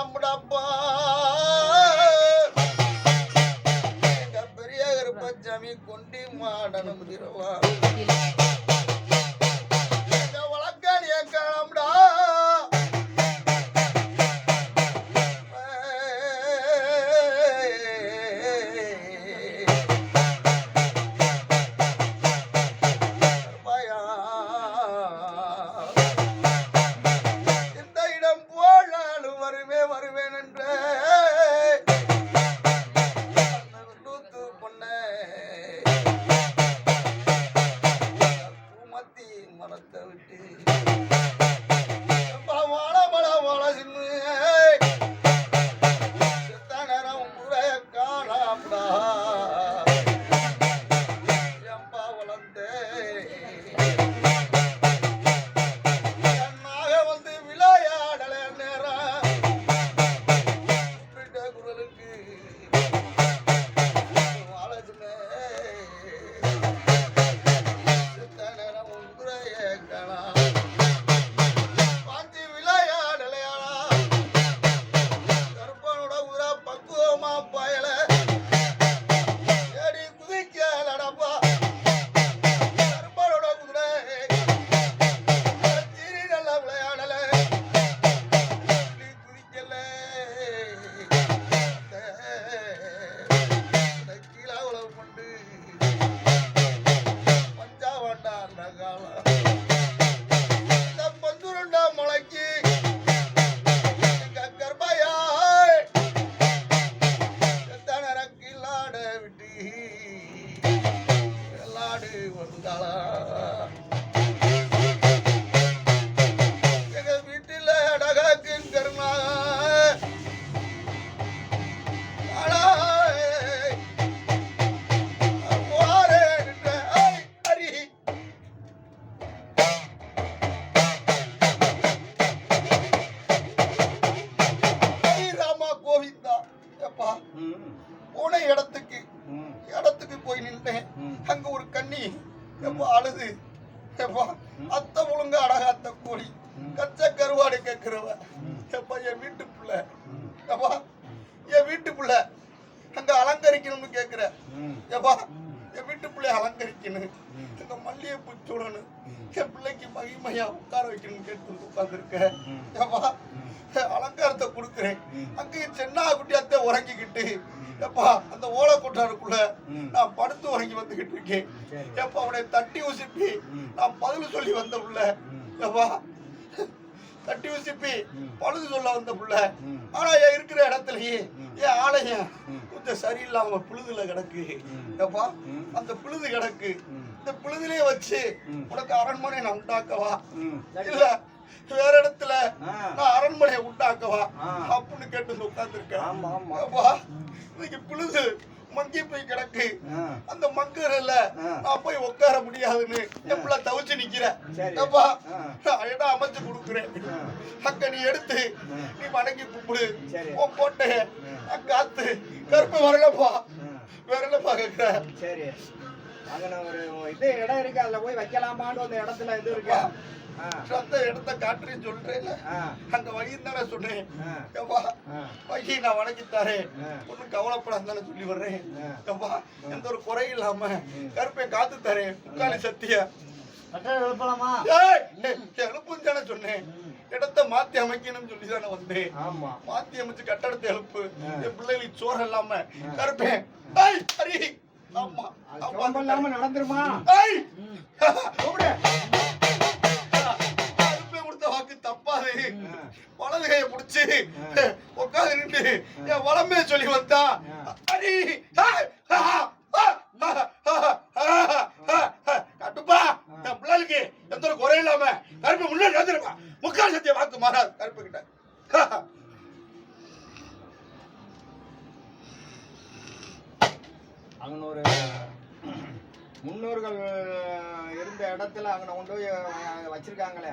আমরা இடத்துக்கு இடத்துக்கு போய் நின்றேன். அங்க ஒரு கண்ணி எப்பா அழுது. எப்பா அத்த ஒழுங்க அடகாத்த கோழி. கச்ச கருவாடு கேட்கிறவ எப்பா என் வீட்டு புள்ள. எப்பா என் வீட்டு புள்ள. அங்க அலங்கரிக்கணும்னு கேக்குற எப்பா என் வீட்டு பிள்ளைய அலங்கரிக்கணும். எங்க மல்லிகைப்பூ சூடணும். என் பிள்ளைக்கு மகிமையா உட்கார வைக்கணும்னு கேட்டு உட்காந்துருக்க எப்பா அலங்காரத்தை கொடுக்குறேன். அங்கேயும் சென்னா குட்டியாத்த உறங்கிக்கிட்டு எப்பா அந்த ஓலை கொட்டாருக்குள்ள நான் படுத்து உறங்கி வந்துகிட்டு இருக்கேன். எப்பா அவனை தட்டி உசிப்பி நான் பதில் சொல்லி வந்த புள்ள. எப்பா தட்டி உசிப்பி பழுது சொல்ல வந்த புள்ள. ஆனா என் இருக்கிற இடத்துலயே என் ஆலயம் கொஞ்சம் சரியில்லாம புழுதுல கிடக்கு. எப்பா அந்த புழுது கிடக்கு. இந்த புழுதிலே வச்சு உனக்கு அரண்மனை நான் உண்டாக்கவா? இல்ல வேற இடத்துல நான் அரண்மனையை உண்டாக்கவா? அப்படின்னு கேட்டு உட்கார்ந்துருக்கேன். இன்னைக்கு புழுது மங்கி போய் கிடக்கு. அந்த மங்கர்ல நான் போய் உட்கார முடியாதுன்னு பிள்ளை தவிச்சு நிக்கிறேன். அப்பா இடம் அமைச்சு கொடுக்குறேன். அக்க நீ எடுத்து நீ வணங்கி கும்பிடு. உன் கோட்டைய காத்து கருப்பு வரலப்பா. வரலப்பா கேக்குற? சரி. அங்கன ஒரு இது இடம் இருக்கு. அதுல போய் வைக்கலாமான்னு அந்த இடத்துல இது இருக்கு. ஆ, அந்த இடத்த காட்டுறேன்னு சொல்றேன்ல அங்க வழியும் தானே சொன்னேன் ஆ, வழி நான் வணங்கி தரேன். ஆ. ஒன்றும் கவலைப்படாதானே சொல்லி வர்றேன். ஆ. அப்பா எந்த ஒரு குறை இல்லாம கருப்பை காத்து தரேன். முக்காலி சத்திய. எழுப்புன்னு தானே சொன்னேன். இடத்த மாத்தி அமைக்கணும்னு சொல்லி தானே வந்தேன். ஆமா. மாத்தி அமைச்சு கட்டடத்தை எழுப்பு. என் பிள்ளைகளுக்கு சோறு இல்லாம கருப்பேன் ஆமா. நடந்துருமா? வச்சு. பிடிச்சி உட்காந்து நின்று. என் வளமே சொல்லி வந்தா. அடி கட்டுப்பா என் பிள்ளைக்கு எந்த ஒரு குறை இல்லாம கருப்பு முன்னாடி வந்துருப்பா முக்கால் சத்திய வாக்கு மாறாது கருப்பு கிட்ட அங்கன ஒரு முன்னோர்கள் இருந்த இடத்துல அங்கன கொண்டு போய் வச்சிருக்காங்களே.